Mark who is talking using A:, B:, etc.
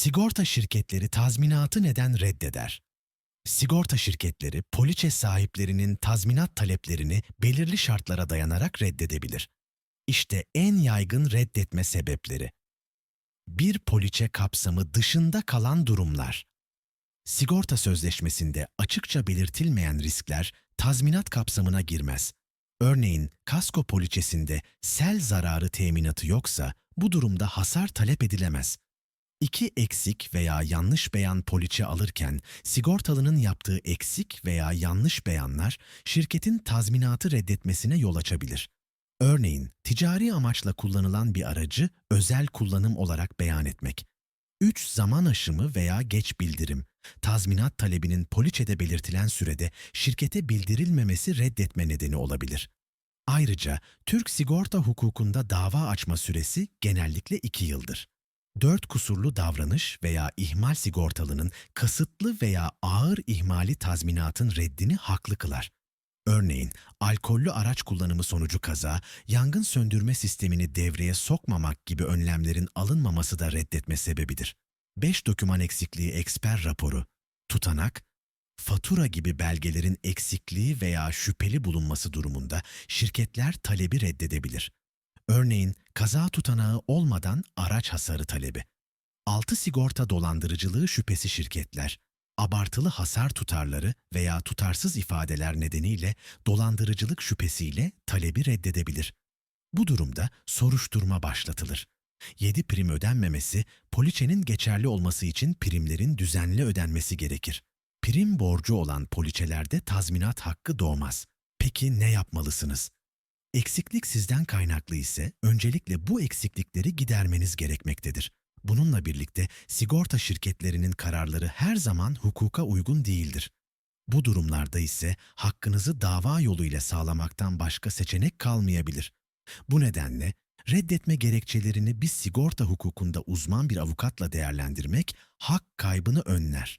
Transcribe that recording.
A: Sigorta şirketleri tazminatı neden reddeder? Sigorta şirketleri poliçe sahiplerinin tazminat taleplerini belirli şartlara dayanarak reddedebilir. İşte en yaygın reddetme sebepleri. Bir poliçe kapsamı dışında kalan durumlar. Sigorta sözleşmesinde açıkça belirtilmeyen riskler tazminat kapsamına girmez. Örneğin kasko poliçesinde sel zararı teminatı yoksa bu durumda hasar talep edilemez. İki eksik veya yanlış beyan poliçe alırken sigortalının yaptığı eksik veya yanlış beyanlar şirketin tazminatı reddetmesine yol açabilir. Örneğin ticari amaçla kullanılan bir aracı özel kullanım olarak beyan etmek. 3 zaman aşımı veya geç bildirim. Tazminat talebinin poliçede belirtilen sürede şirkete bildirilmemesi reddetme nedeni olabilir. Ayrıca Türk sigorta hukukunda dava açma süresi genellikle 2 yıldır. 4 kusurlu davranış veya ihmal sigortalının kasıtlı veya ağır ihmali tazminatın reddini haklı kılar. Örneğin, alkollü araç kullanımı sonucu kaza, yangın söndürme sistemini devreye sokmamak gibi önlemlerin alınmaması da reddetme sebebidir. 5 doküman eksikliği eksper raporu, tutanak, fatura gibi belgelerin eksikliği veya şüpheli bulunması durumunda şirketler talebi reddedebilir. Örneğin kaza tutanağı olmadan araç hasarı talebi. Altı sigorta dolandırıcılığı şüphesi şirketler, abartılı hasar tutarları veya tutarsız ifadeler nedeniyle dolandırıcılık şüphesiyle talebi reddedebilir. Bu durumda soruşturma başlatılır. 7 prim ödenmemesi, poliçenin geçerli olması için primlerin düzenli ödenmesi gerekir. Prim borcu olan poliçelerde tazminat hakkı doğmaz. Peki ne yapmalısınız? Eksiklik sizden kaynaklı ise öncelikle bu eksiklikleri gidermeniz gerekmektedir. Bununla birlikte sigorta şirketlerinin kararları her zaman hukuka uygun değildir. Bu durumlarda ise hakkınızı dava yoluyla sağlamaktan başka seçenek kalmayabilir. Bu nedenle reddetme gerekçelerini bir sigorta hukukunda uzman bir avukatla değerlendirmek hak kaybını önler.